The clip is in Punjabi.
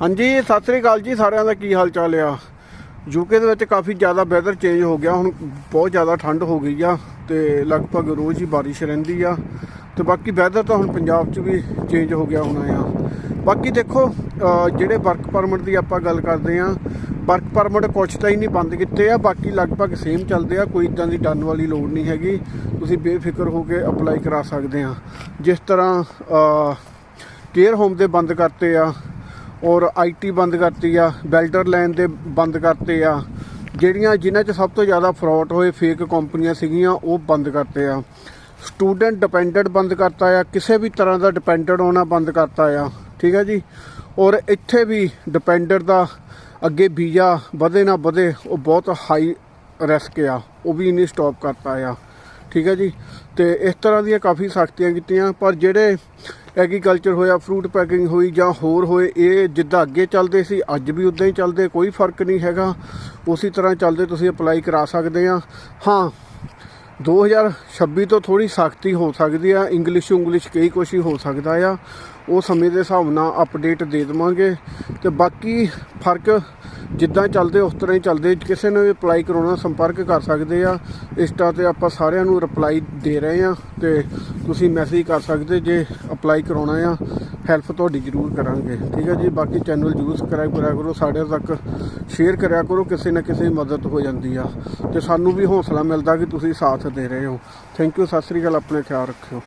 ਹਾਂਜੀ, ਸਤਿ ਸ੍ਰੀ ਅਕਾਲ ਜੀ, ਸਾਰਿਆਂ ਦਾ ਕੀ ਹਾਲ ਚਾਲ ਆ ਯੂਕੇ ਦੇ ਵਿੱਚ ਕਾਫੀ ਜ਼ਿਆਦਾ ਵੈਦਰ ਚੇਂਜ ਹੋ ਗਿਆ, ਹੁਣ ਬਹੁਤ ਜ਼ਿਆਦਾ ਠੰਡ ਹੋ ਗਈ ਆ ਤੇ ਲਗਭਗ ਰੋਜ਼ ਹੀ ਬਾਰਿਸ਼ ਰਹਿੰਦੀ ਆ ਤੇ ਬਾਕੀ ਵੈਦਰ ਤਾਂ ਹੁਣ ਪੰਜਾਬ 'ਚ ਵੀ ਚੇਂਜ ਹੋ ਗਿਆ ਹੋਣਾ ਆ। ਬਾਕੀ ਦੇਖੋ ਜਿਹੜੇ ਵਰਕ ਪਰਮਿਟ ਦੀ ਆਪਾਂ ਗੱਲ ਕਰਦੇ ਆ ਵਰਕ ਪਰਮਿਟ ਕੁਛ ਤਾਂ ਹੀ ਨਹੀਂ ਬੰਦ ਕੀਤੇ ਆ, ਬਾਕੀ ਲਗਭਗ ਸੇਮ ਚੱਲਦੇ ਆ, ਕੋਈ ਇਦਾਂ ਦੀ ਡਰਨ ਵਾਲੀ ਲੋੜ ਨਹੀਂ ਹੈਗੀ, ਤੁਸੀਂ ਬੇਫਿਕਰ ਹੋ ਕੇ ਅਪਲਾਈ ਕਰਾ ਸਕਦੇ ਆ। ਜਿਸ ਤਰ੍ਹਾਂ ਕੇਅਰ ਹੋਮ ਦੇ ਬੰਦ ਕਰਤੇ ਆ ਔਰ ਆਈਟੀ ਬੰਦ ਕਰਤੀ ਆ ਵੈਲਡਰ ਲਾਈਨ ਦੇ ਬੰਦ ਕਰਤੇ ਆ। ਜਿਹੜੀਆਂ ਜਿਨ੍ਹਾਂ 'ਚ ਸਭ ਤੋਂ ਜ਼ਿਆਦਾ ਫਰਾਡ ਹੋਏ ਫੇਕ ਕੰਪਨੀਆਂ ਸੀਗੀਆਂ, ਉਹ ਬੰਦ ਕਰਤੇ ਆ। ਸਟੂਡੈਂਟ ਡਿਪੈਂਡੈਂਟ ਬੰਦ ਕਰਤਾ ਆ, ਕਿਸੇ ਵੀ ਤਰ੍ਹਾਂ ਦਾ ਡਿਪੈਂਡੈਂਟ ਹੋਣਾ ਬੰਦ ਕਰਤਾ ਆ। ਠੀਕ ਹੈ ਜੀ? ਔਰ ਇੱਥੇ ਵੀ ਡਿਪੈਂਡੈਂਟ ਦਾ ਅੱਗੇ ਵੀਜ਼ਾ ਵਧੇ ਨਾ ਵਧੇ, ਉਹ ਬਹੁਤ ਹਾਈ ਰਿਸਕ ਆ। ਉਹ ਵੀ ਇਹਨੇ ਸਟਾਪ ਕਰਤਾ ਆ। ਠੀਕ ਹੈ ਜੀ? ਤੇ ਇਸ ਤਰ੍ਹਾਂ ਦੀਆਂ ਕਾਫੀ ਸਖਤੀਆਂ ਕੀਤੀਆਂ, ਪਰ ਜਿਹੜੇ ਐਗਰੀਕਲਚਰ ਹੋਇਆ ਫਰੂਟ ਪੈਕਿੰਗ ਹੋਈ ਜਾਂ ਹੋਰ ਹੋਏ, ਇਹ ਜਿੱਦਾਂ ਅੱਗੇ ਚੱਲਦੇ ਸੀ, ਅੱਜ ਵੀ ਉਦਾਂ ਹੀ ਚੱਲਦੇ, ਕੋਈ ਫ਼ਰਕ ਨਹੀਂ ਹੈਗਾ। ਉਸੇ ਤਰ੍ਹਾਂ ਚੱਲਦੇ ਤੁਸੀਂ ਅਪਲਾਈ ਕਰਾ ਸਕਦੇ ਆ। ਹਾਂ 2026 ਤੋਂ ਥੋੜੀ ਸਖਤੀ ਹੋ ਸਕਦੀ ਆ ਇੰਗਲਿਸ਼ ਉਂਗਲਿਸ਼ ਕਈ ਕੁਛ ਹੀ ਹੋ ਸਕਦਾ ਆ। ਉਹ ਸਮੇਂ ਦੇ ਹਿਸਾਬ ਨਾਲ ਅਪਡੇਟ ਦੇ ਦੇਵਾਂਗੇ। ਤੇ ਬਾਕੀ ਫ਼ਰਕ ਜਿੱਦਾਂ ਚੱਲਦੇ, ਉਸ ਤਰ੍ਹਾਂ ਹੀ ਚੱਲਦੇ। ਕਿਸੇ ਨੇ ਵੀ ਅਪਲਾਈ ਕਰਾਉਣਾ, ਸੰਪਰਕ ਕਰ ਸਕਦੇ ਆ। ਇੰਸਟਾ ਤੇ ਆਪਾਂ ਸਾਰਿਆਂ ਨੂੰ ਰਿਪਲਾਈ ਦੇ ਰਹੇ ਆ ਤੇ ਤੁਸੀਂ ਮੈਸੇਜ ਕਰ ਸਕਦੇ ਜੇ ਅਪਲਾਈ ਕਰਾਉਣਾ ਆ। ਹੈਲਪ ਤੁਹਾਡੀ ਜ਼ਰੂਰ ਕਰਾਂਗੇ। ਠੀਕ ਹੈ ਜੀ? ਬਾਕੀ ਚੈਨਲ ਜਰੂਰ ਸਬਸਕ੍ਰਾਈਬ ਕਰਿਆ ਕਰੋ, ਸਾਡੇ ਤੱਕ ਸ਼ੇਅਰ ਕਰਿਆ ਕਰੋ, ਕਿਸੇ ਨਾ ਕਿਸੇ ਮਦਦ ਹੋ ਜਾਂਦੀ ਆ। ਤੇ ਸਾਨੂੰ ਵੀ ਹੌਸਲਾ ਮਿਲਦਾ ਕਿ ਤੁਸੀਂ ਸਾਥ ਦੇ ਰਹੇ ਹੋ। ਥੈਂਕ ਯੂ ਸਤਿ ਸ੍ਰੀ ਅਕਾਲ, ਆਪਣੇ ਖਿਆਲ ਰੱਖਿਓ।